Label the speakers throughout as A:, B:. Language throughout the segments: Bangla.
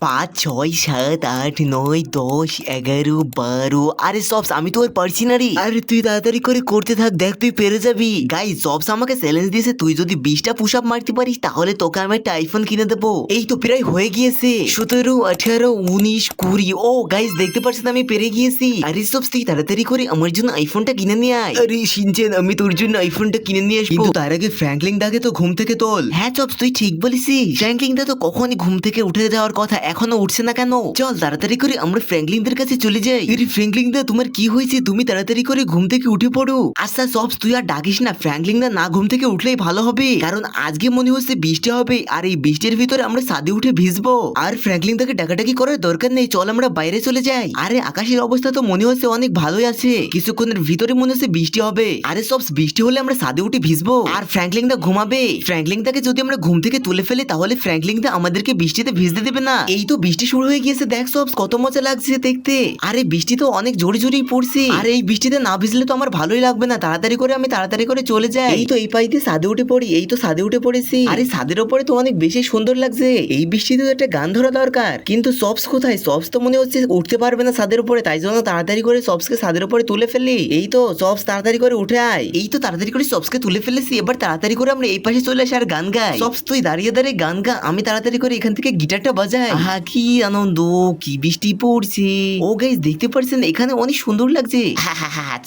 A: পাঁচ, ছয়, সাত, আট, নয়, দশ, এগারো, বারো। আরে, সবস, আমি তো আর পারছি না রে। আরে, তুই তাড়াতাড়ি করে করতে থাক, দেখ তুই পেরে যাবি। গাই সবস, আমাকে চ্যালেঞ্জ দিয়েছে, তুই যদি বিশটা পুশ আপ মারতে পারিস, তাহলে তোকে আমি একটা আইফোন কিনে দেবো। এই তো প্রায় হয়ে গিয়েছে। সতেরো, আঠারো, উনিশ, কুড়ি। ও গাইস দেখতে পাচ্ছেন, আমি পেরে গিয়েছি। আরে, সবস, তুই তাড়াতাড়ি করে আমার জন্য আইফোনটা কিনে নিয়ে আয়। আরে সিনচেন আমি তোর জন্য আইফোনটা কিনে নিয়ে আসব। কিন্তু তার আগে ফ্র্যাঙ্কলিং দাকে তো ঘুম থেকে তোল। হ্যাঁ চপস তুই ঠিক বলেছিস। ফ্র্যাঙ্কলিং দা তো কখনই ঘুম থেকে উঠে যাওয়ার কথা এখনও উঠছে না কেন? চল তাড়াতাড়ি করে আমরা ফ্র্যাঙ্কলিনদের কাছে চলে যাই। আরে ফ্র্যাঙ্কলিন দা তোমার কি হয়েছে? তুমি তাড়াতাড়ি করে ঘুম থেকে উঠে পড়ো। আচ্ছা সব তুই আর ডাকিস না। ফ্র্যাঙ্কলিন দা না ঘুম থেকে উঠলেই ভালো হবে। কারণ আজকে মনে হচ্ছে বৃষ্টি হবে, আর এই বৃষ্টির ভিতরে আমরা সাদে উঠে ভিজবো। আর ফ্র্যাঙ্কলিন দাকে ডাকাডাকি করার দরকার নেই, চল আমরা বাইরে চলে যাই। আরে, আকাশের অবস্থা তো মনে হচ্ছে অনেক ভালোই আছে। কিছুক্ষণের ভিতরে মনে হচ্ছে বৃষ্টি হবে। আরে সব বৃষ্টি হলে আমরা সাদে উঠে ভিজবো। আর ফ্র্যাঙ্কলিং দা ঘুমাবে। ফ্র্যাঙ্কলিং দাকে যদি আমরা ঘুম থেকে তুলে ফেলি, তাহলে ফ্র্যাঙ্কলিং দা আমাদেরকে বৃষ্টিতে ভিজতে দেবে না। এই তো বৃষ্টি শুরু হয়ে গিয়েছে, দেখ সব, কত মজা লাগছে দেখতে। আরে বৃষ্টি তো অনেক জোরে জোরেই পড়ছে। আর এই বৃষ্টিতে না ভিজলে তো আমার ভালোই লাগবে না, তাড়াতাড়ি করে আমি তাড়াতাড়ি করে চলে যাই। এই তো এই পাই দিয়ে সাদে উঠে পড়ি, এই তো সাদে উঠে পড়েছি। আরে সাদের ওপরে তো অনেক বেশি সুন্দর লাগছে। এই বৃষ্টিতে তো একটা গান ধরা দরকার। কিন্তু সবস কোথায়? সবস তো মনে হচ্ছে উঠতে পারবে না সাদের উপরে, তাই জন্য তাড়াতাড়ি করে সবসকে সাদের উপরে তুলে ফেললি এই তো সবস তাড়াতাড়ি করে উঠে আয়। এই তো তাড়াতাড়ি করে সবসকে তুলে ফেলেছি, এবার তাড়াতাড়ি করে আমরা এই পাশে চলে আসি আর গান গাই। সবস তুই দাঁড়িয়ে দাঁড়িয়ে গান গা, আমি তাড়াতাড়ি করে এখান থেকে গিটারটা বাজাই। আহা কি আনন্দ, কি বৃষ্টি পড়ছে। ও গাইস দেখতে পারছেন, এখানে অনেক সুন্দর লাগছে।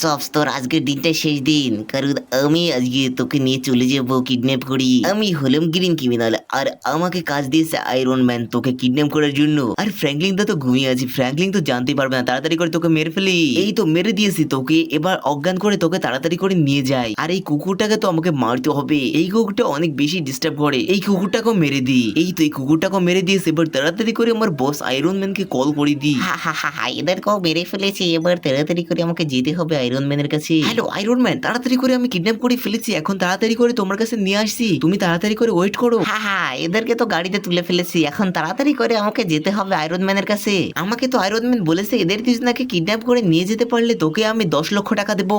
A: চপস, তোর আজকের দিনটা শেষ দিন। কারণ আমি আজকে তোকে নিয়ে চলে যাব কিডন্যাপ করি। আমি হলাম গ্রিন ক্রিমিনাল আর আমাকে কাজ দিয়েছে আয়রন ম্যান তোকে কিডন্যাপ করার জন্য। আর ফ্র্যাঙ্কলিন তো ঘুমিয়ে আছে ফ্র্যাঙ্কলিন তো জানতেই পারবে না, তাড়াতাড়ি করে তোকে মেরে ফেলি। এই তো মেরে দিয়েছি তোকে, এবার অজ্ঞান করে তোকে তাড়াতাড়ি করে নিয়ে যাই। আর এই কুকুরটাকে তো আমাকে মারতে হবে। এই কুকুরটা অনেক বেশি ডিস্টার্ব করে। এই কুকুরটাকেও মেরে দিই। এই তো এই কুকুরটাকেও মেরে দিয়েছে, এবার তাড়াতাড়ি করে আমার বস আয়রন ম্যানকে কল করে দিই।
B: হা হা হা হা এদেরকেও মেরে ফেলেছি। এবার তাড়াতাড়ি করে আমাকে যেতে হবে আয়রন ম্যানের কাছে।
A: হ্যালো আয়রন ম্যান তাড়াতাড়ি করে আমি কিডন্যাপ করে ফেলেছি। এখন তাড়াতাড়ি করে তোমার কাছে নিয়ে আসছি। তুমি তাড়াতাড়ি করে ওয়েট করো।
B: হা হা এদেরকে তো গাড়িতে তুলে ফেলেছি। এখন তাড়াতাড়ি করে আমাকে যেতে হবে আয়রন ম্যানের কাছে।
A: আমাকে তো আয়রন ম্যান বলেছে এদের দুজনাকে কিডন্যাপ করে নিয়ে যেতে পারলে তোকে আমি দশ লক্ষ টাকা দেবো।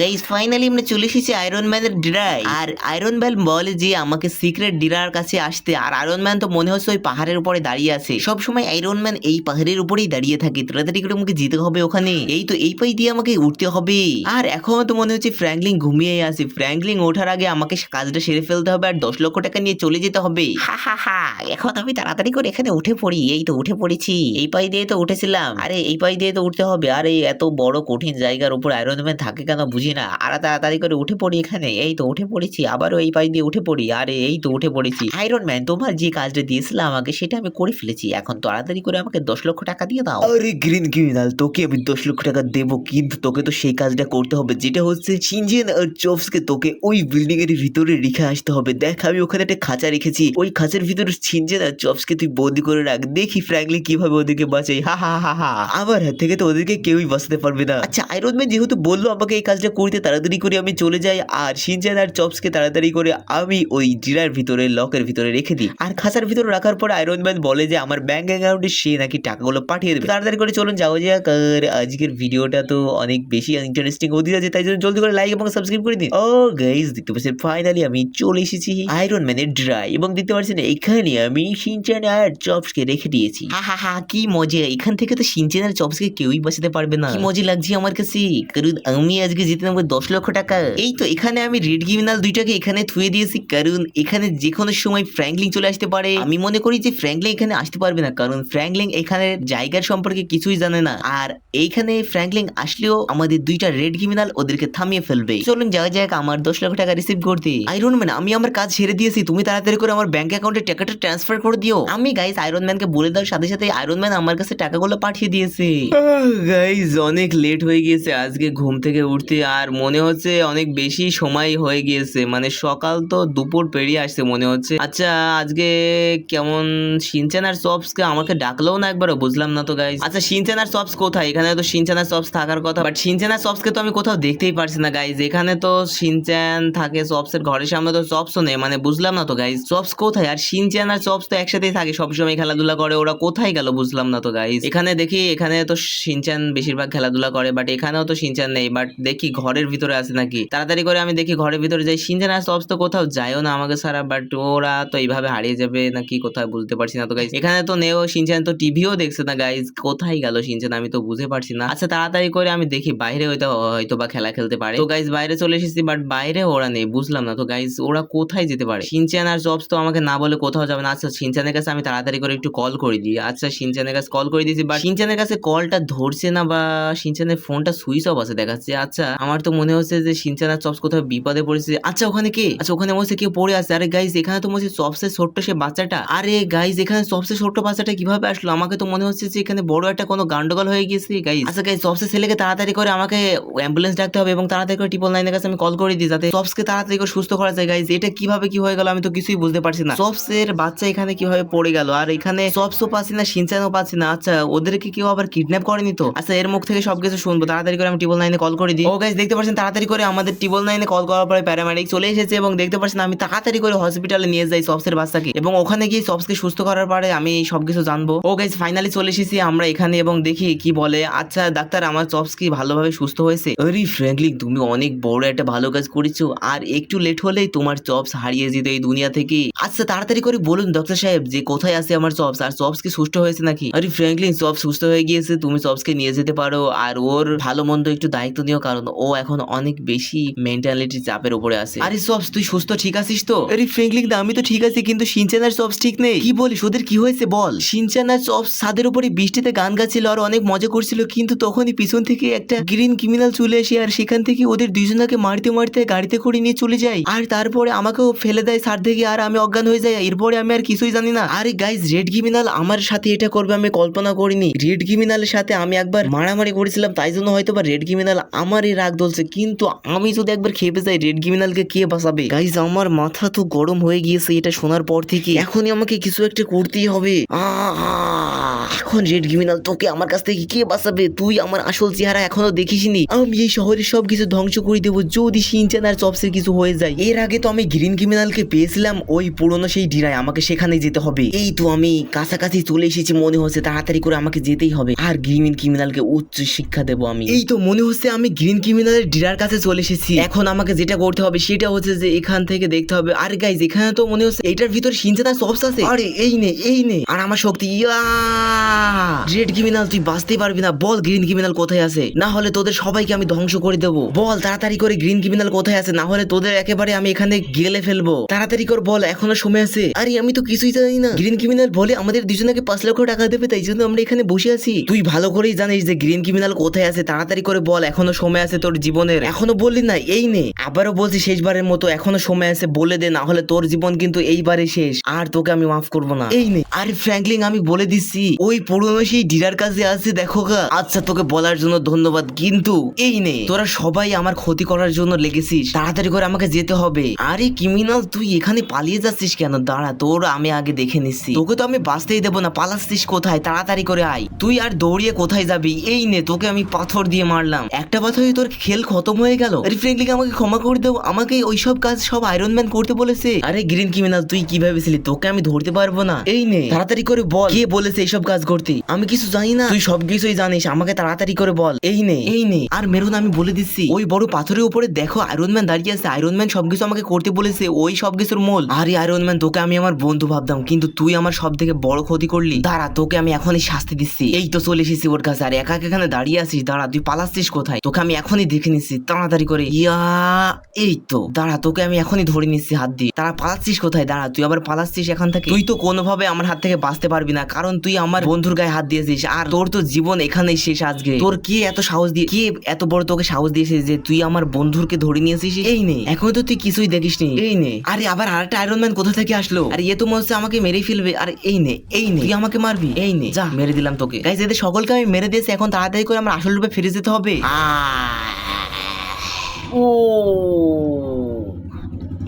B: গাইস ফাইনালি আমরা চলে এসেছি আয়রন ম্যানের ডিরাই
A: আর আয়রন ম্যান বলে যে আমাকে সিক্রেট ডিরার কাছে আসতে। আর আয়রন ম্যান তো মনে হচ্ছে ওই পাহাড়ের উপরে দাঁড়িয়ে আছে। সব সময় আয়রন ম্যান এই পাহাড়ের উপরেই দাঁড়িয়ে থাকে। তাড়াতাড়ি করে আমাকে যেতে হবে ওখানে। এই তো এই পাই দিয়ে আমাকে উঠতে হবে। আর এখন তো মনে হচ্ছে ফ্র্যাঙ্কলিন ঘুমিয়ে আছে। ফ্র্যাঙ্কলিন ওঠার আগে আমাকে কাজটা সেরে ফেলতে হবে আর দশ লক্ষ টাকা নিয়ে চলে যেতে হবে।
B: এখন আমি তাড়াতাড়ি করে এখানে উঠে পড়ি। এই তো উঠে পড়েছি। এই পাই দিয়ে তো উঠেছিলাম। আরে এই পাই দিয়ে তো উঠতে হবে। আরে এত বড় কঠিন জায়গার উপর আয়রন ম্যান থাকে কেন বুঝি না। আর তাড়াতাড়ি করে উঠে পড়ি এখানে। এই তো উঠে পড়েছি। আবারও এই পাই দিয়ে উঠে পড়ি। আরে এই তো উঠে পড়েছি। আয়রন ম্যান তোমার যে কাজটা দিয়েছিলে আমাকে, সেটা আমি করে ফেলেছি। এখন তাড়াতাড়ি করে আমাকে দশ লক্ষ টাকা দিয়ে দাও।
A: আরে গ্রিন ক্রিমিনাল, তোকে আমি দশ লক্ষ টাকা দেবো, কিন্তু তোকে তো সেই কাজটা করতে হবে, যেটা হচ্ছে সিনজেন আর চপসকে তোকে ওই বিল্ডিং এর ভিতরে রেখে আসতে হবে। দেখ, আমি ওখানে একটা খাঁচা রেখেছি। ওই খাঁচার ভিতরে সিনজেন আর চপসকে তুই বন্দি করে রাখ। দেখি ফ্র্যাঙ্কলি কীভাবে ওদেরকে বাঁচাই। হা হা হা হা। আমার হাত থেকে তো ওদেরকে কেউই বাঁচাতে পারবে না। আচ্ছা আয়রন ম্যান যেহেতু বলল আমাকে এই কাজটা করতে, তাড়াতাড়ি করে আমি চলে যাই আর সিনজেন আর চপসকে তাড়াতাড়ি করে আমি ওই জিরার ভিতরে লকের ভিতরে রেখে দিই। আর খাঁচার ভিতরে রাখার পর আয়রন ম্যান বলে যে আমার ব্যাংক অ্যাকাউন্টে সে নাকি টাকাগুলো পাঠিয়ে দেবে। তাড়াতাড়ি করে চলুন যাও যাক। আর আজকের ভিডিওটা তো অনেক বেশি ইন্টারেস্টিং হতে যাচ্ছে তাই জন্য জলদি করে লাইক এবং সাবস্ক্রাইব করে দিন। ও গাইস দেখতে পাচ্ছেন ফাইনালি আমি চলে এসেছি আয়রন ম্যানের ড্রাই এবং দেখতে পাচ্ছেন এখানে আমি সিনচান আর চপসকে রেখে দিয়েছি। হা হা হা কি মজা। এখান থেকে তো সিনচান আর চপসকে কেউই বাঁচাতে পারবে না। কি মজা লাগছে আমার কাছে। কারণ আমি আজকে জিতে নেব দশ লক্ষ টাকা। এই তো এখানে আমি রেড ক্রিমিনাল দুইটাকে এখানে থুয়ে দিয়েছি। কারণ এখানে যে কোনো সময় ফ্র্যাঙ্কলিং চলে আসতে পারে। আমি মনে করি যে ফ্র্যাঙ্কলিং এখানে আসতে পারবে না। কারণ ফ্র্যাঙ্কলিং এখানে জায়গার সম্পর্কে কিছুই জানে না। আর এইখানে ফ্র্যাঙ্কলিং আসলেও আমাদের দুইটা রেড ক্রিমিনাল ওদেরকে থামিয়ে ফেলবে। চলুন যাওয়া যাক আমার দশ লক্ষ টাকা রিসিভ করতে। আয়রন ম্যান আমি আমার কাজ ছেড়ে দিয়েছি। তুমি তাড়াতাড়ি করে আমার ব্যাংক অ্যাকাউন্টে টাকাটা ট্রান্সফার করে দিও। আমি গাইস আয়রন ম্যানকে বলে দেওয়ার সাথে সাথে আয়রন ম্যান আমার কাছে টাকাগুলো পাঠিয়ে দিয়েছে। গাইস অনেক লেট হয়ে গিয়েছে আজকে ঘুম থেকে উঠতে। আর মনে হচ্ছে অনেক বেশি সময় হয়ে গিয়েছে। মানে সকাল তো দুপুর পেরিয়ে আসছে মনে হচ্ছে। আচ্ছা আজকে কেমন সিনচান আর সবসকে আমাকে ডাকলেও না একবারও, বুঝলাম না তো গাইস আচ্ছা সিনচেন আর সবস কোথায়? এখানে তো সিনচেন আর সবস থাকার কথা বাট সিনচান আর সবসকে তো আমি কোথাও দেখতেই পারছি না গাইজ এখানে তো সিনচান থাকে সবসের ঘরের সামনে, তো সবসও নেই মানে বুঝলাম না তো গাইস সবস কোথায়? আর সিনচান আর সবস তো একসাথেই থাকে, সবসময় খেলাধুলা করে, ওরা কোথায় গেল, বুঝলাম না তো গাইজ এখানে দেখি, এখানে তো সিনচান বেশিরভাগ খেলাধুলা করে বাট এখানেও তো সিনচান নেই বাট দেখি ঘরের ভিতরে আছে নাকি। তাড়াতাড়ি করে আমি দেখি ঘরের ভিতরে যাই সিনচান আর সবস তো কোথাও যায়ও না আমাকে সারা বাট ওরা তো এইভাবে হারিয়ে যাবে নাকি কোথায়, বুঝতে পারছি না তো গাইস এখানে তো নেও, সিনচান তো টিভিও দেখছে না গাইজ কোথায় গেল সিনচান? আমি তো বুঝতে পারছি না। আচ্ছা তাড়াতাড়ি করে আমি দেখি, বাইরে হয়তো হয়তো বা খেলা খেলতে পারে। তো গাইজ বাইরে চলে এসেছি বাট বাইরে ওরা নেই, বুঝলাম না। তো গাইজ ওরা কোথায় যেতে পারে? সিনচান আর জবস তো আমাকে না বলে কোথাও যাবে না। আচ্ছা সিনচানের কাছে আমি তাড়াতাড়ি করে একটু কল করে দিই। আচ্ছা সিনচানের কাছে কল করে দিয়েছি বাট সিনচানের কাছে কলটা ধরছে না বা সিনচানের ফোনটা সুইচ অফ আছে দেখাচ্ছে। আচ্ছা আমার তো মনে হচ্ছে যে সিনচান আর চপস কোথাও বিপদে পড়েছে। আচ্ছা ওখানে কে? আচ্ছা ওখানে বসে কেউ পড়ে আছে। আরে গাইজ এখানে তো বলছে চপসের ছোট্ট সে বাচ্চাটা। আরে গাইজ এখানে চপসের ছোট্ট বাচ্চাটা কীভাবে আসলো? আমাকে তো মনে হচ্ছে যে এখানে বড় একটা কোনো গান্ডগোল হয়ে গেছে গাইজ আচ্ছা গাইজ চপসের ছেলেকে তাড়াতাড়ি করে আমাকে অ্যাম্বুলেন্স ডাকতে হবে এবং তাড়াতাড়ি করে ট্রিপল নাইনের কাছে আমি কল করে দিই যাতে চপসকে তাড়াতাড়ি করে সুস্থ করা যায় গাইজ এটা কীভাবে কি হয়ে গেল আমি তো কিছুই বুঝতে পারছি না। সবসের বাচ্চা এখানে কীভাবে পড়ে গেল? আর এখানে চপসও পাচ্ছি না, সিনচানও পাচ্ছি না। আচ্ছা ওদেরকে কেউ আবার কিডন্যাপ করেনি তো? আচ্ছা এর মুখ থেকে সবকিছু শুনব। তাড়াতাড়ি করে আমি ট্রিপল নাইনে কল করে দিই। ও গাইজ দেখতে পাচ্ছেন, তাড়াতাড়ি করে আমাদের ট্রিপল নাইনে কল করার পরে প্যারামেডিক চলে এসেছে এবং দেখতে পাচ্ছেন, আমি তাড়াতাড়ি করে হসপিটালে নিয়ে যাই সবসের বাচ্চাকে। এবং ওখানে গিয়ে সবসকে সুস্থ করার পরে আমি সবকিছু জানব। ও গাইজ ফাইনালি চলে এসেছি আমরা এখানে এবং দেখি কি বলে। আচ্ছা ডাক্তার, আমার চপস কি ভালোভাবে সুস্থ হয়েছে? আরে ফ্র্যাঙ্কলি তুমি অনেক বড় একটা ভালো কাজ করেছ। আর একটু লেট হলেই তোমার চপস হারিয়ে যেত এই দুনিয়া থেকে। আচ্ছা তাড়াতাড়ি করে বলুন ডক্টর সাহেব, যে কোথায় আছে আমার চপস আর চপস কি সুস্থ হয়েছে নাকি? আরে ফ্র্যাঙ্কলিন চপ সুস্থ হয়ে গিয়েছে। তুমি চপসকে নিয়ে যেতে পারো। আর ওর ভালো মন্দ একটু দায়িত্ব নিও, কারণ ও এখন অনেক বেশি মেন্টালিটি চাপের উপরে আছে। আরে চপস তুই সুস্থ, ঠিক আছিস তো? আরে ফ্র্যাঙ্কলিন আমি তো ঠিক আছি, কিন্তু সিনচান আর চপস ঠিক নেই। কি বলিস, ওদের কি হয়েছে? বল। সিনচান আর চপস ছাদের উপরে বৃষ্টিতে গান গাচ্ছিল আর অনেক মজা করছিল, কিন্তু তখনই পিছন থেকে একটা গ্রিন ক্রিমিনাল চলে আসে আর সেখান থেকে ওদের দুজনকে মারতে মারতে গাড়িতে করে নিয়ে চলে যায়। আর তারপরে আমাকেও ফেলে দেয় সার থেকে আর আমি অজ্ঞান হয়ে যাই। এরপরে আমি আর কিছুই জানি না। আরে গাইজ রেড ক্রিমিনাল আমার সাথে এটা করবে আমি কল্পনা করিনি। রেড ক্রিমিনালের সাথে আমি একবার মারামারি করেছিলাম, তাই জন্য হয়তো বা রেড ক্রিমিনাল আমারই রাগ দলছে কিন্তু আমি যদি একবার খেপে যাই রেড ক্রিমিনালকে কে বাঁচাবে? গাইজ আমার মাথা তো গরম হয়ে গিয়েছে এটা শোনার পর থেকে। এখনই আমাকে কিছু একটা করতেই হবে। আহ! এখন রেড ক্রিমিনাল তোকে আমার কাছ থেকে কে বাঁচাবে? তুই আমার আসল চেহারা এখনও দেখিসনি। আমি এই শহরের সব কিছু ধ্বংস করে দেবো যদি সিনচান আর চপসের কিছু হয়ে যায়। এর আগে তো আমি গ্রিন ক্রিমিনালকে পেয়েছিলাম, ওই পুরনো সেই ডিরায়, আমাকে সেখানে যেতে হবে। এই তো আমি কাছাকাছি চলে এসেছি, মনে হচ্ছে তাড়াতাড়ি করে আমাকে যেতেই হবে। আর গ্রিন ক্রিমিনালকে উচ্চ শিক্ষা দেবো আমি। এই তো মনে হচ্ছে আমি গ্রিন ক্রিমিনালের ডিরার কাছে চলে এসেছি। এখন আমাকে যেটা করতে হবে, সেটা হচ্ছে যে এখান থেকে দেখতে হবে। আর গাইজ এখানে তো মনে হচ্ছে এটার ভিতর সিনচান আর চপস আছে। আরে, এই নে, এই আর আমার শক্তি রেড ক্রিমিনাল তুই বাঁচতে পারবি না। বল গ্রিন ক্রিমিনাল কোথায় আছে? না হলে তোদের সবাইকে আমি ধ্বংস করে দেবো। বল তাড়াতাড়ি করে গ্রিন ক্রিমিনাল কোথায় আছে? না হলে তোদের একেবারে আমি এখানে গেলে ফেলব। তাড়াতাড়ি করে, বল, এখনও সময় আছে। আরে, আমি তো কিছুই জানি না। গ্রিন ক্রিমিনাল বলে আমাদের দুজনকে পাঁচ লক্ষ টাকা দেবে, তাই জন্য আমরা এখানে বসে আছি। তুই ভালো করেই জানিস যে গ্রিন ক্রিমিনাল কোথায় আছে। তাড়াতাড়ি করে বল, এখনও সময় আছে তোর জীবনের। এখনও বললি না, এই নে। আবারও বলছি শেষবারের মতো, এখনও সময় আছে, বলে দে, না হলে তোর জীবন কিন্তু এইবারে শেষ। আর তোকে আমি মাফ করব না। এই নে আরে ফ্র্যাঙ্কলিন, আমি বলে দিচ্ছি, ওই পুরনো সেই ডিরার কাছে আছে, দেখো গা। আচ্ছা তোকে বলার জন্য ধন্যবাদ, কিন্তু এই নে, তোরা সবাই আমার ক্ষতি করার জন্য লেগেছিস, তাড়াতাড়ি করে আমাকে যেতে হবে। আরে ক্রিমিনাল, তুই এখানে পালিয়ে যাচ্ছিস কেন? দাঁড়া, তোর আমি আগে দেখে নিচ্ছি। তোকে তো আমি বাঁচতেই দেবো না, পালাচ্ছিস কোথায়? তাড়াতাড়ি করে আয়। তুই আর দৌড়িয়ে কোথায় যাবি? এই নে, তোকে আমি পাথর দিয়ে মারলাম। একটা পাথরে তোর খেল খতম হয়ে গেল। আরে ফ্রেঙ্কলিকে আমাকে ক্ষমা করে দেবো আমাকে ওইসব কাজ সব আয়রন ম্যান করতে বলেছে। আরে গ্রিন ক্রিমিনাল, তুই কি ভেবেছিলি? তোকে আমি ধরতে পারব না। এই নে তাড়াতাড়ি করে বল। কে বলেছে এইসব কাজ করতে? আমি কিছু জানি না। তুই সব কিছুই জানিস আমাকে তাড়াতাড়ি করে বল। এই নে। এই নে। আর মেরুন আমি বলে দিচ্ছি। ওই বড় পাথরের উপরে দেখো আয়রন ম্যান দাঁড়িয়ে আছে। আয়রন ম্যান সবকিছু আমাকে করতে বলেছে। ওই সব কিছুর মূল। আরে আয়রন ম্যান তোকে আমি আমার বন্ধু ভাবতাম কিন্তু তুই আমার সব থেকে বড় ক্ষতি করলি। দাঁড়া তোকে আমি এখনই শাস্তি দিচ্ছি। এই তো চলে এসেছি ওর কাছে। আর একা একা এখানে দাঁড়িয়ে আছিস? দাঁড়া তুই পালাচ্ছিস কোথায়? তোকে আমি এখনই দেখে নিচ্ছি। তাড়াতাড়ি করে। ইয়া এই তো। দাঁড়া তোকে আমি এখনই ধরে নিচ্ছি হাত দিয়ে। তারা পালাচ্ছিস কোথায়? দাঁড়া তুই আবার পালাচ্ছিস এখান থেকে। তুই তো কোনোভাবে আমার হাত থেকে বাঁচতে পারবি না। কারণ তুই আমার বন্ধুর গায়ে হাত দিয়েছিস। আর তোর তো জীবন এখানেই শেষ আজকে। তোর কে এত সাহস দিয়ে কে এত বড় তোকে সাহস দিয়েছিস যে তুই আমার বন্ধুরকে ধরে নিয়েছিস? এই নে। এখন তো তুই কিছুই দেখিসনি। এই নে। আরে আবার আরেকটা আয়রন ম্যান কোথা থেকে আসলো? আর এ তো মনে হচ্ছে আমাকে মেরেই ফেলবে। আর এই নে এই নে। তুই আমাকে মারবি? এই নে। যা, মেরে দিলাম তোকে। গাইজ এদের সকলকে আমি মেরে দিয়েছি। এখন তাড়াতাড়ি করে আমার আসল রূপে ফিরে যেতে হবে। ও।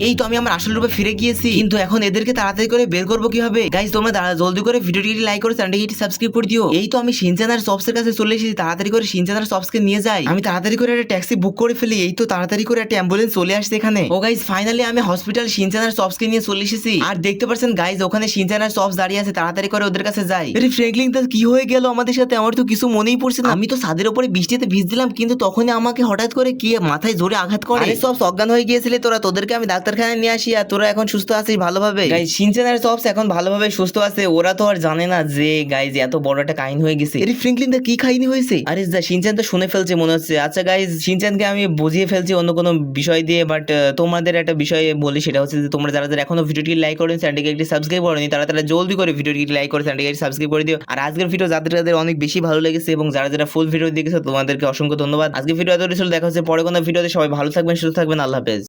A: এই তো আমি আমার আসল রূপে ফিরে গিয়েছি। কিন্তু এখন এদেরকে তাড়াতাড়ি করে বের করব কীভাবে? গাইজ তোমরা জলদি করে ভিডিওটি লাইক করে চ্যানেলটি সাবস্ক্রাইব করে দিও। এই তো আমি সিনচান আর সবসের কাছে চলে এসেছি, তাড়াতাড়ি করে সিনচান আর সবসকে নিয়ে যাই। আমি তাড়াতাড়ি করে একটা ট্যাক্সি বুক করে ফেলি, এই তো তাড়াতাড়ি করে একটা অ্যাম্বুলেন্স চলে আসছে এখানে। ও গাইজ ফাইনালি আমি হসপিটাল সিনচান আর সবসকে নিয়ে চলে এসেছি। আর দেখতে পাচ্ছেন গাইজ ওখানে সিনচান আর সবস দাঁড়িয়ে আছে, তাড়াতাড়ি করে ওদের কাছে যাই। আরে ফ্র্যাঙ্কলিন তার কি হয়ে গেল আমাদের সাথে? আমার তো কিছু মনেই পড়ছে না। আমি তো ছাদের উপরে বৃষ্টিতে ভিজছিলাম কিন্তু তখনই আমাকে হঠাৎ করে কে মাথায় জোরে আঘাত করে? সব অজ্ঞান হয়ে গিয়েছিলে তোরা, তোদেরকে আমি ডাক্তার ডাক্তারখানায় নিয়ে আসি আর তোরা এখন সুস্থ আছিস ভালোভাবে? গাইজ সিনচেন আর সবস এখন ভালোভাবে সুস্থ আছে ওরা তো আর জানে না যে গাইজ এত বড় একটা কাহিনী হয়ে গেছে। এর ফ্রিঙ্কলিন দা কি কাহিনী হয়েছে? আরে যা সিনচেন তো শুনে ফেলছে মনে হচ্ছে। আচ্ছা গাইজ সিনচেনকে আমি বুঝিয়ে ফেলছি অন্য কোনো বিষয় দিয়ে বাট তোমাদের একটা বিষয় বলি সেটা হচ্ছে যে তোমরা যারা যারা এখনও ভিডিওটি লাইক করেন চ্যানেলটিকে একটি সাবস্ক্রাইব করেনি তারা তারা জলদি করে ভিডিওটি লাইক করে চ্যানেলটিকে সাবস্ক্রাইব করে দিও। আর আজকের ভিডিও যাদের যাদের অনেক বেশি ভালো লেগেছে এবং যারা যারা ফুল ভিডিও দেখেছ তোমাদেরকে অসংখ্য ধন্যবাদ। আজকে ভিডিও এত দেখা হচ্ছে পরে কোনো ভিডিওতে সবাই ভালো থাকবেন সুস্থ থাকবেন আল্লাহ হাফেজ।